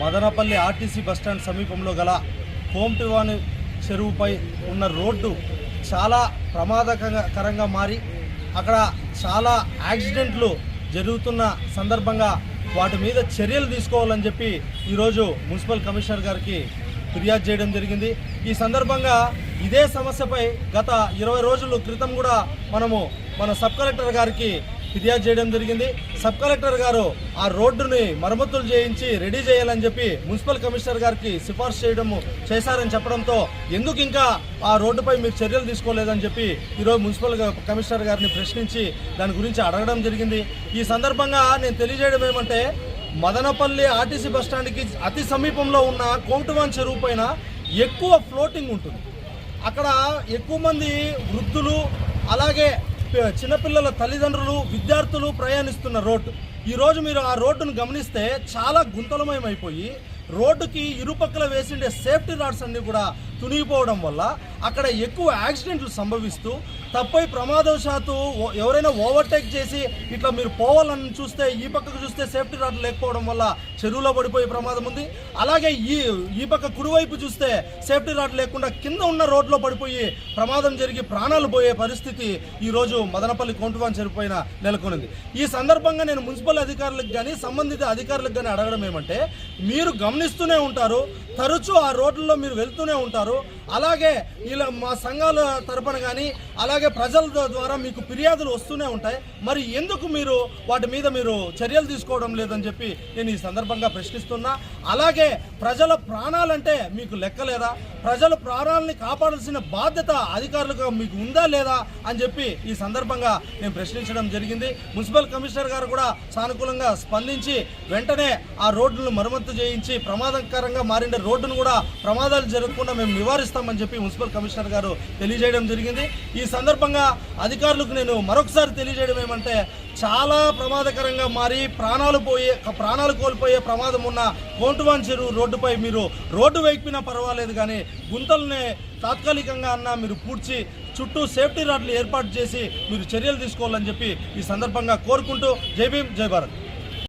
Madanapalle RTC bus stand సమీపంలో గల కోంటివాని చెరువుపై ఉన్న రోడ్డు చాలా ప్రమాదకరంగా మారి అక్కడ చాలా యాక్సిడెంట్లు జరుగుతున్న సందర్భంగా వాటి మీద చర్యలు తీసుకోవాలని చెప్పి ఈరోజు మున్సిపల్ కమిషనర్ గారికి ఫిర్యాదు చేయడం జరిగింది. ఈ సందర్భంగా ఇదే సమస్యపై గత ఇరవై రోజుల క్రితం కూడా మనము మన సబ్ కలెక్టర్ గారికి ఫిర్యాదు చేయడం జరిగింది. సబ్ కలెక్టర్ గారు ఆ రోడ్డుని మరమ్మతులు చేయించి రెడీ చేయాలని చెప్పి మున్సిపల్ కమిషనర్ గారికి సిఫార్సు చేయడం చేశారని చెప్పడంతో ఎందుకు ఇంకా ఆ రోడ్డుపై మీరు చర్యలు తీసుకోలేదని చెప్పి ఈరోజు మున్సిపల్ కమిషనర్ గారిని ప్రశ్నించి దాని గురించి అడగడం జరిగింది. ఈ సందర్భంగా నేను తెలియజేయడం ఏమంటే మదనపల్లి ఆర్టీసీ బస్టాండ్కి అతి సమీపంలో ఉన్న కోంటువాన్ చెరువు పైన ఎక్కువ ఫ్లోటింగ్ ఉంటుంది. అక్కడ ఎక్కువ మంది వృద్ధులు అలాగే చిన్నపిల్లల తల్లిదండ్రులు విద్యార్థులు ప్రయాణిస్తున్న రోడ్డు. ఈరోజు మీరు ఆ రోడ్డును గమనిస్తే చాలా గుంతలమయమైపోయి రోడ్డుకి ఇరుపక్కల వేసిండే సేఫ్టీ రాడ్స్ అన్ని కూడా తునిగిపోవడం వల్ల అక్కడ ఎక్కువ యాక్సిడెంట్లు సంభవిస్తూ తప్పై ప్రమాదవశాత్తు ఎవరైనా ఓవర్టేక్ చేసి ఇట్లా మీరు పోవాలని చూస్తే ఈ పక్కకు చూస్తే సేఫ్టీ రాడ్ లేకపోవడం వల్ల చెరువులో పడిపోయే ప్రమాదం ఉంది. అలాగే ఈ ఈ పక్క కుడివైపు చూస్తే సేఫ్టీ రాడ్ లేకుండా కింద ఉన్న రోడ్లో పడిపోయి ప్రమాదం జరిగి ప్రాణాలు పోయే పరిస్థితి ఈరోజు మదనపల్లి కొంటువాన్ చెరిపోయిన నెలకొనింది. ఈ సందర్భంగా నేను మున్సిపల్ అధికారులకు కానీ సంబంధిత అధికారులకు కానీ అడగడం ఏమంటే మీరు గమనిస్తూనే ఉంటారు తరచూ ఆ రోడ్లలో మీరు వెళ్తూనే ఉంటారు అలాగే ఇలా మా సంఘాల తరపున కానీ అలాగే ప్రజల ద్వారా మీకు ఫిర్యాదులు వస్తూనే ఉంటాయి. మరి ఎందుకు మీరు వాటి మీద మీరు చర్యలు తీసుకోవడం లేదని చెప్పి నేను ఈ సందర్భంగా ప్రశ్నిస్తున్నా. అలాగే ప్రజల ప్రాణాలంటే మీకు లెక్కలేదా ప్రజల ప్రాణాలని కాపాడాల్సిన బాధ్యత అధికారులుగా మీకు ఉందా లేదా అని చెప్పి ఈ సందర్భంగా నేను ప్రశ్నించడం జరిగింది. మున్సిపల్ కమిషనర్ గారు కూడా సానుకూలంగా స్పందించి వెంటనే ఆ రోడ్లను మరమ్మతు చేయించి ప్రమాదకరంగా మారిన రోడ్డును కూడా ప్రమాదాలు జరగకుండా మేము నివారిస్తాం. చేస్తామని చెప్పి మున్సిపల్ కమిషనర్ గారు తెలియజేయడం జరిగింది. ఈ సందర్భంగా అధికారులకు నేను మరొకసారి తెలియజేయడం ఏమంటే చాలా ప్రమాదకరంగా మారి ప్రాణాలు పోయే ప్రాణాలు కోల్పోయే ప్రమాదం ఉన్న కోంటువాన్ చెరువు రోడ్డుపై మీరు రోడ్డు వేయిపోయినా పర్వాలేదు కానీ గుంతల్ని తాత్కాలికంగా అన్నా మీరు పూడ్చి చుట్టూ సేఫ్టీ రాడ్లు ఏర్పాటు చేసి మీరు చర్యలు తీసుకోవాలని చెప్పి ఈ సందర్భంగా కోరుకుంటూ జై భీమ్ జై భారత్.